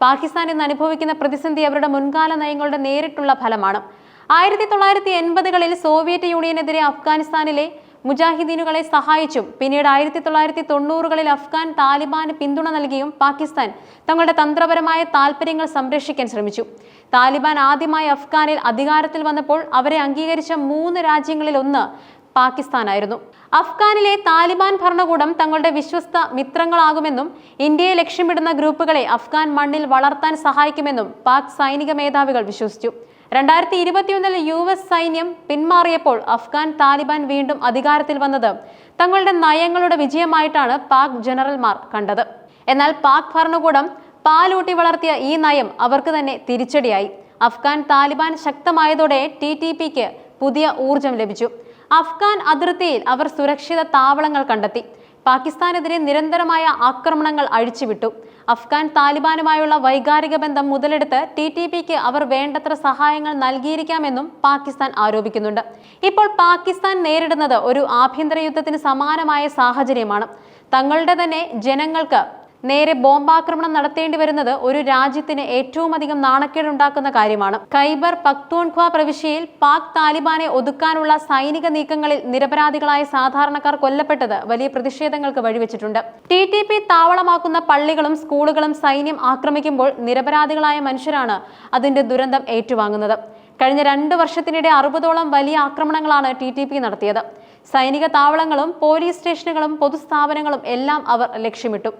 പാകിസ്ഥാൻ ഇന്ന് അനുഭവിക്കുന്ന പ്രതിസന്ധി അവരുടെ മുൻകാല നയങ്ങളുടെ നേരിട്ടുള്ള ഫലമാണ്. ആയിരത്തി തൊള്ളായിരത്തി എൺപതുകളിൽ സോവിയറ്റ് യൂണിയനെതിരെ അഫ്ഗാനിസ്ഥാനിലെ മുജാഹിദീനുകളെ സഹായിച്ചും പിന്നീട് ആയിരത്തി തൊള്ളായിരത്തി തൊണ്ണൂറുകളിൽ അഫ്ഗാൻ താലിബാന് പിന്തുണ നൽകിയും പാകിസ്ഥാൻ തങ്ങളുടെ തന്ത്രപരമായ താൽപ്പര്യങ്ങൾ സംരക്ഷിക്കാൻ ശ്രമിച്ചു. താലിബാൻ ആദ്യമായി അഫ്ഗാനിൽ അധികാരത്തിൽ വന്നപ്പോൾ അവരെ അംഗീകരിച്ച മൂന്ന് രാജ്യങ്ങളിൽ ഒന്ന് പാകിസ്ഥാനായിരുന്നു. അഫ്ഗാനിലെ താലിബാൻ ഭരണകൂടം തങ്ങളുടെ വിശ്വസ്ത മിത്രങ്ങളാകുമെന്നും ഇന്ത്യയെ ലക്ഷ്യമിടുന്ന ഗ്രൂപ്പുകളെ അഫ്ഗാൻ മണ്ണിൽ വളർത്താൻ സഹായിക്കുമെന്നും പാക് സൈനിക മേധാവികൾ വിശ്വസിച്ചു. രണ്ടായിരത്തി ഇരുപത്തിയൊന്നിൽ യു എസ് സൈന്യം പിന്മാറിയപ്പോൾ അഫ്ഗാൻ താലിബാൻ വീണ്ടും അധികാരത്തിൽ വന്നത് തങ്ങളുടെ നയങ്ങളുടെ വിജയമായിട്ടാണ് പാക് ജനറൽമാർ കണ്ടത്. എന്നാൽ പാക് ഭരണകൂടം പാലൂട്ടി വളർത്തിയ ഈ നയം അവർക്ക് തന്നെ തിരിച്ചടിയായി. അഫ്ഗാൻ താലിബാൻ ശക്തമായതോടെ ടി ടി പിക്ക് പുതിയ ഊർജം ലഭിച്ചു. അഫ്ഗാൻ അതിർത്തിയിൽ അവർ സുരക്ഷിത താവളങ്ങൾ കണ്ടെത്തി. പാകിസ്ഥാനെതിരെ നിരന്തരമായ ആക്രമണങ്ങൾ അഴിച്ചുവിട്ടു. അഫ്ഗാൻ താലിബാനുമായുള്ള വൈകാരിക ബന്ധം മുതലെടുത്ത് ടി ടി പിക്ക് അവർ വേണ്ടത്ര സഹായങ്ങൾ നൽകിയിരിക്കാമെന്നും പാകിസ്ഥാൻ ആരോപിക്കുന്നുണ്ട്. ഇപ്പോൾ പാകിസ്ഥാൻ നേരിടുന്നത് ഒരു ആഭ്യന്തര യുദ്ധത്തിന് സമാനമായ സാഹചര്യമാണ്. തങ്ങളുടെ തന്നെ ജനങ്ങൾക്ക് നേരെ ബോംബാക്രമണം നടത്തേണ്ടി വരുന്നത് ഒരു രാജ്യത്തിന് ഏറ്റവും അധികം നാണക്കേടുണ്ടാക്കുന്ന കാര്യമാണ്. ഖൈബർ പക്തൂൺഖ്വ പ്രവിശ്യയിൽ പാക് താലിബാനെ ഒതുക്കാനുള്ള സൈനിക നീക്കങ്ങളിൽ നിരപരാധികളായ സാധാരണക്കാർ കൊല്ലപ്പെട്ടത് വലിയ പ്രതിഷേധങ്ങൾക്ക് വഴിവെച്ചിട്ടുണ്ട്. ടി ടി പി താവളമാക്കുന്ന പള്ളികളും സ്കൂളുകളും സൈന്യം ആക്രമിക്കുമ്പോൾ നിരപരാധികളായ മനുഷ്യരാണ് അതിന്റെ ദുരന്തം ഏറ്റുവാങ്ങുന്നത്. കഴിഞ്ഞ രണ്ട് വർഷത്തിനിടെ അറുപതോളം വലിയ ആക്രമണങ്ങളാണ് ടി ടി പി നടത്തിയത്. സൈനിക താവളങ്ങളും പോലീസ് സ്റ്റേഷനുകളും പൊതുസ്ഥാപനങ്ങളും എല്ലാം അവർ ലക്ഷ്യമിട്ടു.